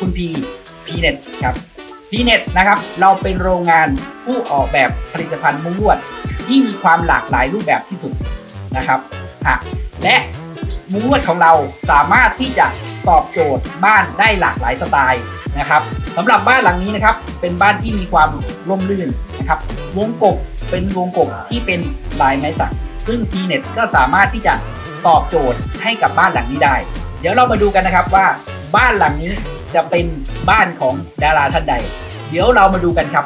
คุณพีพีเน็ตครับพีเน็ตนะครับเราเป็นโรงงานผู้ออกแบบผลิตภัณฑ์มุ้งลวด ที่มีความหลากหลายรูปแบบที่สุดนะครับฮะและมุ้งลวดของเราสามารถที่จะตอบโจทย์บ้านได้หลากหลายสไตล์นะครับสำหรับบ้านหลังนี้นะครับเป็นบ้านที่มีความร่มรื่นนะครับวงกบเป็นวงกบที่เป็นลายไม้สัก ซึ่ง p n e t ก็สามารถที่จะตอบโจทย์ให้กับบ้านหลังนี้ได้ เดี๋ยวเรามาดูกันนะครับว่าบ้านหลังนี้ จะเป็นบ้านของดาราท่านใด เดี๋ยวเรามาดูกันครับ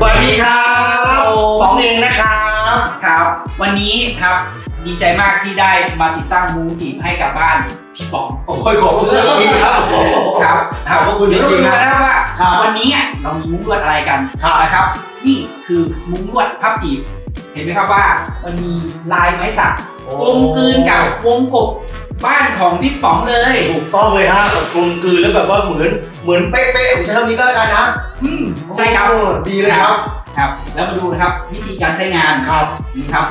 สวัสดีครับป๋องเองนะครับครับ วันนี้ครับดีใจมากที่ได้มาติดตั้งมุ้งจีบให้กับบ้านพี่ป๋องโอ้ยขอบคุณครับครับขอบพระคุณจเดี๋ยวเราริงดูๆกันนะนะครับว่าครับวันนี้เรามีมุ้งลวดอะไรกันครับนะครับนี่คือมุ้งลวดพับจีบ เห็นไหมครับว่ามันมีลายไม้สักกลมกลืนกับวงกบบ้านของพี่ป๋องเลย ถูกต้องเลยฮะแบบกลมกลืนแล้วแบบว่าเหมือนเหมือนเป๊ะๆผมใช้คำนี้ก็แล้วกันนะอืมใช่ครับโอ้ดีเลยครับครับ แล้วมาดูนะครับวิธีการใช้งานครับนี่ครับ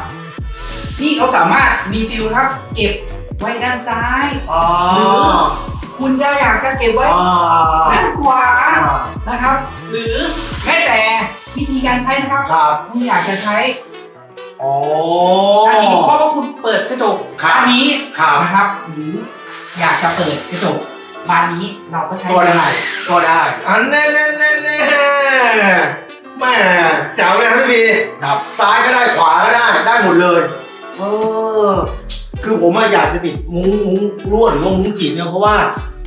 นี่เขาสามารถมีฟิลครับ เก็บไว้ด้านซ้ายอ๋อคุณจะอยากจะเก็บไว้อ่าด้านขวานะครับ หรือแม้แต่วิธีการใช้นะครับครับคุณอยากจะใช้ โอ้ด้านนี้เพราะว่าคุณเปิดกระจกครับด้านนี้ครับนะครับหรืออยากจะเปิดกระจกบานนี้เราก็ใช้ก็ได้ ก็ได้อันแน่แน่แน่แน่แม่แจ๋วเลยครับพี่บีครับซ้ายก็ได้ขวาก็ได้ได้หมดเลยเออ คือผมอะอยากจะติดมุ้งมุ้งลวดหรือว่ามุ้งจีบเนี่ยเพราะว่า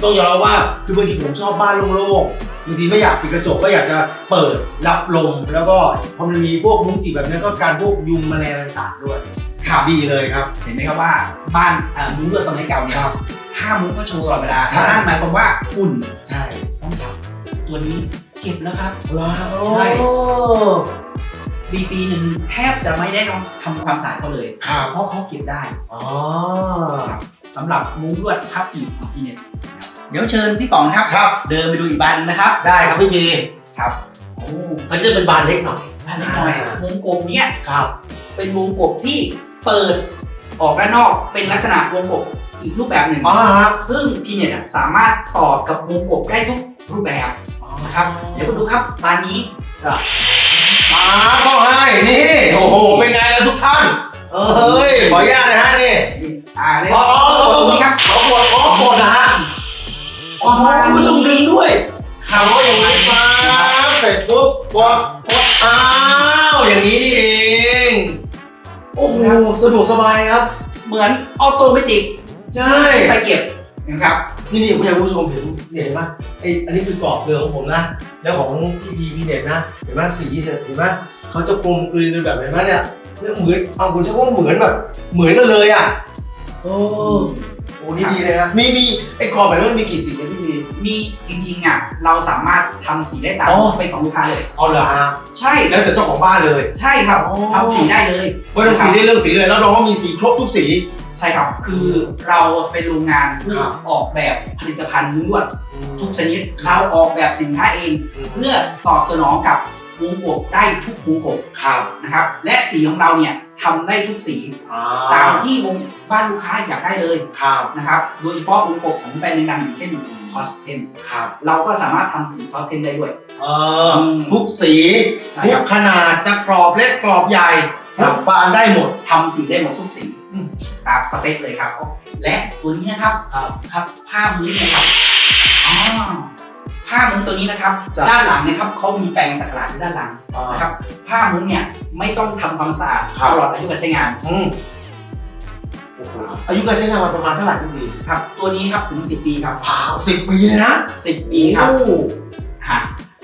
ต้องยอมรับว่าคือบางทีผมชอบบ้านโล่งๆบางทีไม่อยากปิดกระจกก็อยากจะเปิดรับลม แล้วก็พอมันมีพวกมุ้งจีบแบบนี้ก็การพวกยุงแมลงต่างๆด้วยครับดีเลยครับ เห็นไหมครับว่าบ้านอ่ามุ้งลวดสมัยเก่าเนี่ยครับผ้ามุ้งก็โชว์ตลอดเวลาใช่ นั่นหมายความว่าฝุ่นใช่ต้องจับตัวนี้เก็บแล้วครับ ว้าวใช่ ปีปีหนึ่งแทบจะไม่ได้ต้องทำความสะอาดเขาเลย ครับเพราะเขาเก็บได้อ๋อสำหรับมุ้งลวดพับจีบของพี่เน็ตเดี๋ยวเชิญพี่ป๋องครับ ครับ เดินไปดูอีกบ้านหนึ่งนะครับได้ครับพี่บีครับโอ้มันจะเป็นบานเล็กหน่อยบ้านเล็กน้อยอ่าวงกลมเนี้ยครับ เป็นวงกบที่เปิดออกด้านนอกเป็นลักษณะวงกบอีกรูปแบบหนึ่งอ๋อครับซึ่งพีเน็ตอะสามารถต่อกับวงกบได้ทุกรูปแบบนะครับ เดี๋ยวมาดูครับบ้านนี้มาเข้าให้นี่ โอ้โห เป็นไงล่ะทุกท่าน เอ้ย ขออนุญาตนะฮะนี่ อ่าเลยอ๋ออ๋ออ๋อตรงนี้ครับขอกดขอกดนะฮะออกมาไม่ต้องดึงด้วยครัเอาอย่างนี้มาเสร็จปุ๊บกดกดอ้าว อย่างนี้นี่เอง โอ้โห สะดวกสบายครับ เหมือนออโตเมติก ใช่ ไปเก็บ นะครับ นี่นี่คุณยายคุณผู้ชมเห็นเนี่ยเห็นไหมไออันนี้คือกรอบเดิมของผมนะ แล้วของพี่พีพีเน็ตนะ เห็นไหมสีเห็นไหมเขาจะกลมกลืนกันแบบเห็นไหมเนี่ยเนี่ยเหมือนเอาคุณใช้คำว่าเหมือนแบบ เหมือนกันเลยอะโอ้โหนี่ดีเลยครับมีมีไอ้กรอบแบบนี้มันมีกี่สีอะพี่พีมีจริงๆอะเราสามารถทำสีได้ตามอ๋อสเปคของลูกค้าเลย เอาเหรอฮะใช่แล้วแต่เจ้าของบ้านเลย ใช่ครับอ๋อทำสีได้เลย ไม่ต้องสีได้เรื่องสีเลยแล้วน้องก็มีสีครบทุกสี ใช่ครับ คือเราเป็นโรงงานผู้ครับออกแบบผลิตภัณฑ์ลวดทุกชนิดเราออกแบบสินค้าเองเพื่อตอบสนองกับวงกบได้ทุกวงกบครับนะครับ และสีของเราเนี่ยทำได้ทุกสีอ่าตามที่วงบ้านลูกค้าอยากได้เลยครับนะครับโดยเฉพาะวงกบของแบรนด์ดังๆอย่างเช่นทอสเทนครับเราก็สามารถทำสีทอสเทนได้ด้วยเออทุกสี ใช่ทุคกรับขนาดจะกรอบเล็กกรอบใหญ่ค รัทุบกบานได้หมดทำสีได้หมดทุกสีตามสเปคเลยครับ และตัวนี้นะครับครับผ้ามุ้งนะครับอ๋อผ้ามุ้งตัวนี้นะครับจ้ะด้านหลังเนะครับเขามีแปรงสักหลาดอยู่ด้านหลังอ่านะครับผ้ามุ้งเนี่ยไม่ต้องทำความสะอาดครับตลอดอายุการใช้งานอืมโอ้โหอายุการใช้งานมันประมาณเท่าไหร่พี่บีครับ ตัวนี้ครับถึง 10 ปีครับผ่าสิบปีเลยนะ10ปีครับโอ้ฮะ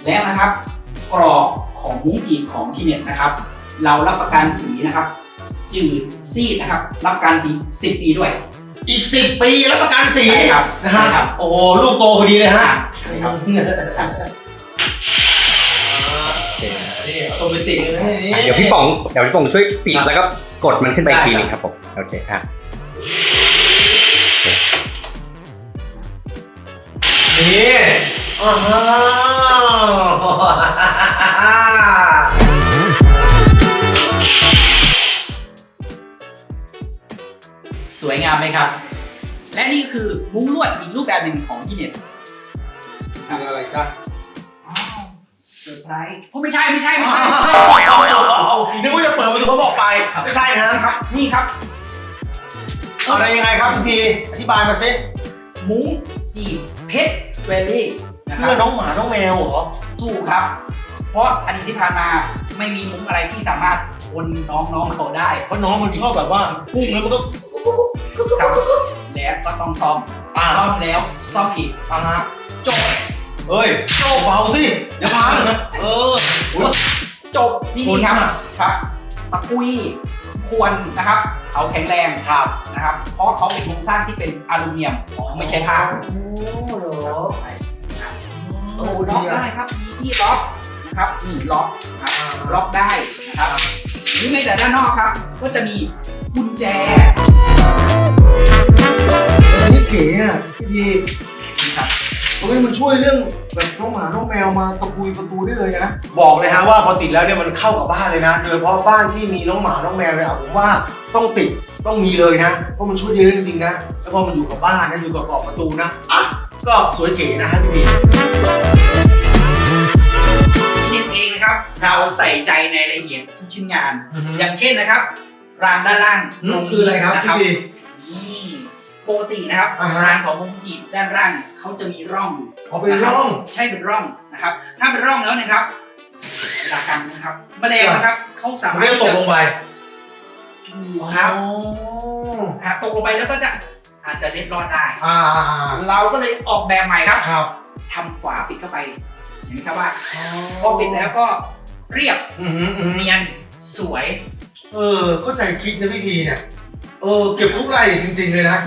และนะครับ กรอบของมุ้งจีบของพีเน็ตนะครับ เรารับประกันสีนะครับ จืดซีดนะครับ รับประกันสี 10 ปีด้วย อีกสิบปีรับประกันสีใช่ครับนะใช่ฮะครับโอ้โหลูกโตพอดีเลยฮะใช่ครับ นี่ออโตเมติกเลยนะนี่อะเดี๋ยวพี่ป๋องเดี๋ยวพี่ป๋องช่วยปิดแล้วก็กดมันขึ้นไปอีกทีหนึงครับผมโอเคอะนี่อ้าว วยงามไหมครับ และนี่คือมุ้งลวดอีกรูปแบบหนึ่งของพี่เน็ตคืออะไรจ๊ะเซอร์ไพรส์โอ้ไม่ใช่ไม่ใช่ไม่ใช่นึกว่าจะเปิดประตูเขาบอกไป ไม่ใช่นะครับนี่ครับอะไรยังไงครับพี่พีอธิบายมาสิมุ้งจีบเพชรเฟรลี่นะคเพื่รัอบน้องหมาน้องแมวเหรอ ถูกครับ เพราะอดีตที่ผ่านมาไม่มีมุ้งอะไรที่สามารถคนน้องๆเขาได้ เพราะน้องมันชอบแบบว่าพุ่งแล้วมันก็ ครับแล้วก็ต้องซ่อมอ่า ซ่อมแล้วซ่อมอีกอ่าฮะจบเฮ้ยโจ้เบาสิเดี๋ยวพังเอออุ๊ยจบนี่คนครับอะ ครับตะกุยควรนะครับเขาแข็งแรงครับนะครับเพราะเขาเป็นโครงสร้างที่เป็นอลูมิเนียมไม่ใช่ผ้า โอ้เหรอโอ้ล็อกได้ครับมีที่ล็อกนะครับนี่ล็อกครับล็อกได้นะครับหรือแม้แต่ด้านนอกครับ ก็จะมีกุญแจอั นนี้เก๋อะพี่พีครับตรงนี้มันช่วยเรื่องแบบน้องหมาน้องแมวมาตะกุยประตูได้เลยนะ บอกเลยฮะว่าพอติดแล้วเนี่ยมันเข้ากับบ้านเลยนะ โดยเฉพาะบ้านที่มีน้องหมาน้องแมวเนี่ยผมว่าต้องติดต้องมีเลยนะ เพราะมันช่วยเยอะจริงๆนะ แล้วพอมันอยู่กับบ้านนะอยู่กับกรอบประตูนะ อะ ก็สวยเก๋นะฮะพี่พีนี่เองนะครับเราใส่ใจในรายละเอียดทุกชิ้นงาน อย่างเช่นนะครับ รางด้านล่างอืมคืออะไรครับนะพี่พีนี่ปกตินะครับอ่าฮะ รางของมุ้งจีบด้านล่างเนี่ยเขาจะมีร่องอยู่ เอาเป็นร่อง ใช่เป็นร่องนะครับ ถ้าเป็นร่องแล้วเนะครับเวลากันนะครับแมลงนะครับเขาสาผมมารถไม่ตกลงไปถูกครับอ๋อหากตกลงไปแล้วก็จะอาจจะเล็ดรอดได้ อ่าเราก็เลยออกแบบใหม่ครับครับทำฝาปิดเข้าไป เห็นไหมครับว่าพอปิดแล้วก็เรียบอือหืออือหือเนียนสวย เออเข้าใจคิดนะพี่พีเนี่ยเออเก็บทุกรายละเอียดจริง ๆ เลยนะ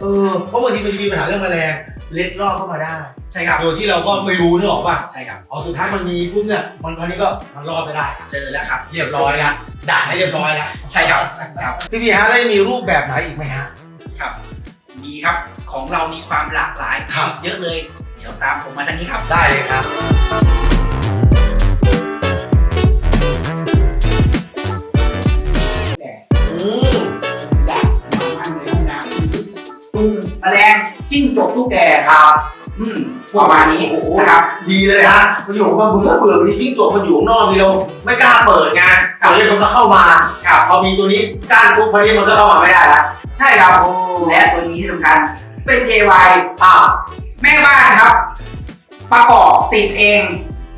เออเพราะบางทีมันจะมีปัญหาเรื่องแมลงเล็ดลอดเข้ามาได้ ใช่ครับ โดยที่เราก็ไม่รู้นึกออกป่ะใช่ครับอ๋อสุดท้ายมันมีปุ๊บเนี่ยมันคราวนี้ก็มันรอดไปได้อะเจอแล้วครับ เรียบร้อยแล้วด่าให้เรียบร้อยแล้วใช่ครับครับ พี่พีฮะได้วมีรูปแบบไหนอีกไหมฮะ ครับมีครับของเรามีความหลากหลายครับ อีกเยอะเลย เดี๋ยวตามผมมาทางนี้ครับ ได้เลยครับ จิ้งจกตุ๊กแกครับอืมประมาณนี้นะครับดีเลยฮะวันนี้ผมก็เบื่อเบื่อวันนี้จิ้งจกมันอยู่ข้างนอกนี่เราไม่กล้าเปิดไงเปิดมันก็เข้ามาครับพอมีตัวนี้ก้านปุ๊บพอนี้มันก็เข้ามาไม่ได้แล้วใช่ครับและตัวนี้ที่สำคัญเป็น DIY อ่าแม่บ้านครับประกอบติดเอง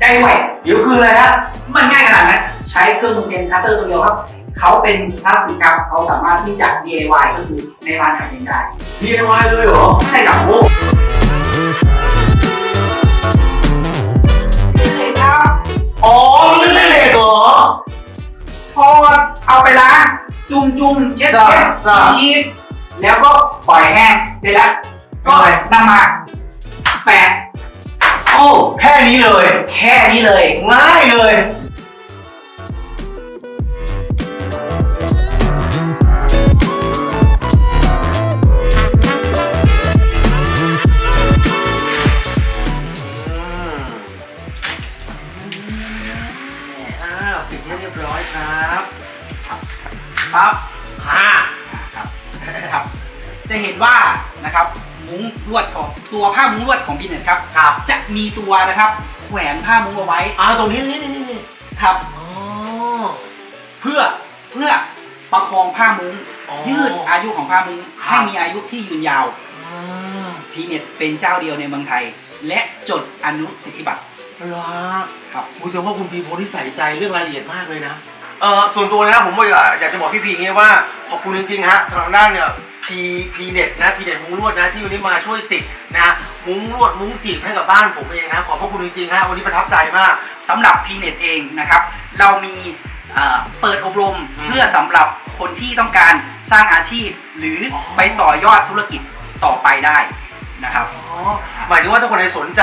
ได้ด้วยเดี๋ยวคืออะไรฮะมันง่ายขนาดนั้นใช้เครื่องมือเป็นคัตเตอร์ตัวเดียวครับ เขาเป็นพลาสติกครับเขาสามารถที่จะ DIY ก็คือในบ้านทำเองได้ DIY เลยเหรอ ใช่ครับโอ้เลยครับอ๋อนี่ไม่เหล็กเหรอ พอเอาไปล้างจุ่มจุ่มๆเช็ดจ้ะเช็ดจ้ะ ชีสแล้วก็ปล่อยแห้งเสร็จแล้วก็อะไรนำมาแปะโอ้แค่นี้เลย แค่นี้เลย ง่ายเลย ลวดของตัวผ้ามุ้งลวดของพี่เน็ตครับครับจะมีตัวนะครับแขวนผ้ามุ้งเอาไว้อ่าตรงนี้นี่นี่นี่นี่ครับอ๋อเพื่อเพื่อประคองผ้ามุ้งอ๋อ ยืดอายุของผ้ามุ้งครับ ให้มีอายุที่ยืนยาวอืมพีเน็ตเป็นเจ้าเดียวในเมืองไทย และจดอนุสิทธิบัตรเหรอครับคุณแสดงว่าคุณพีโพที่ใส่ใจเรื่องรายละเอียดมากเลยนะ เออส่วนตัวนะครับผมอยากอยากจะบอกพี่พีอย่างนี้ว่าขอบคุณจริงๆฮะสำหรับด้านเนี่ย พีพีเน็ตนะพีเน็ตมุ้งลวดนะที่วันนี้มาช่วยติดนะมุ้งลวดมุ้งจีบให้กับบ้านผมเองนะขอบพระคุณจริงๆฮะวันนี้ประทับใจมาก สำหรับ p n e t เองนะครับ เรามีเอ่อเปิดอบรมอืมเพื่อสำหรับคนที่ต้องการสร้างอาชีพ หรือออ ไปต่อยอดธุรกิจต่อไปได้นะครับ อ๋อหมายถึงว่าถ้าคนไหนสนใจ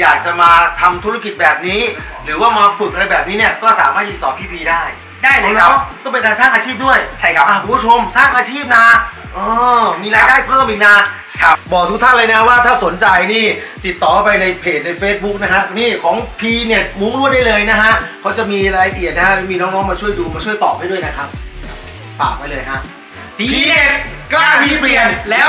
อยากจะมาทำธุรกิจแบบนี้ หรือว่ามาฝึกอะไรแบบนี้เนี่ยก็สามารถติดต่อพี่พีได้ ได้เลยครับก็เป็นการสร้างอาชีพด้วยใช่ครับ อะคุณผู้ชมสร้างอาชีพนะเออมีรายได้เพิ่มอีกนะ ครับ บอกทุกท่านเลยนะว่าถ้าสนใจนี่ติดต่อไปในเพจใน Facebook นะฮะนี่ของ P เนี่ยมุ้งลวดได้เลยนะฮะเขาจะมีรายละเอียดนะฮะมีน้องๆมาช่วยดูมาช่วยตอบให้ด้วยนะครับฝากไว้เลยฮะ p n e t กล้าที่เปลี่ยนและ